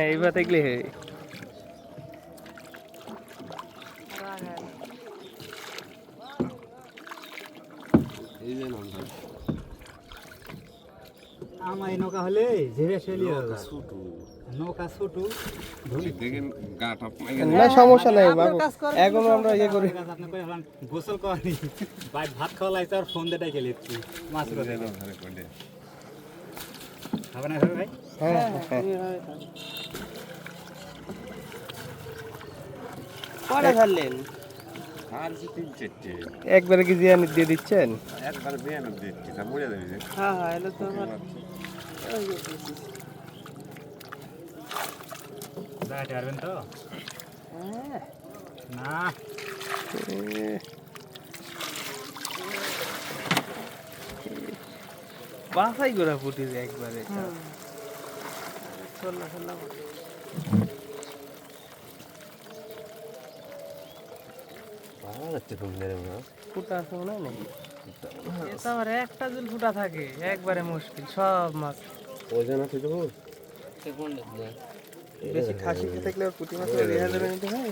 হ্যাঁ এইবার দেখলে হে। এই যে নাম আমার নৌকা হলে ঝেড়ে ফেলি নৌকা ছোটু। না সমস্যা নাই বাবু। এখন আমরা ইয়ে করি। গোসল করি ভাই ভাত খাওয়া লাগছে আর ফোন দেটাই গেলি মাছ করে হবে না ভাই? হ্যাঁ হ্যাঁ। কটা ধরলেন। একবারে কি জিয়ানি দিয়ে দিচ্ছেন? একবার বেয়ান দিচ্ছি তা মরে যাবে হ্যাঁ হ্যাঁ তো আমার। যাইতে পারবেন তো। না। বাসাই করে ফুটি যায় একবারে ভালো মেরে মনে ফুটা আছে মনে হয় নাকি? এটা আমার একটা জল ফুটা থাকে একবারে মুশকিল সব মাছ। ওজন আছে তো বেশি খাসি থাকলে পুঁটি মাছ রেহা দেবে নিতে হয়?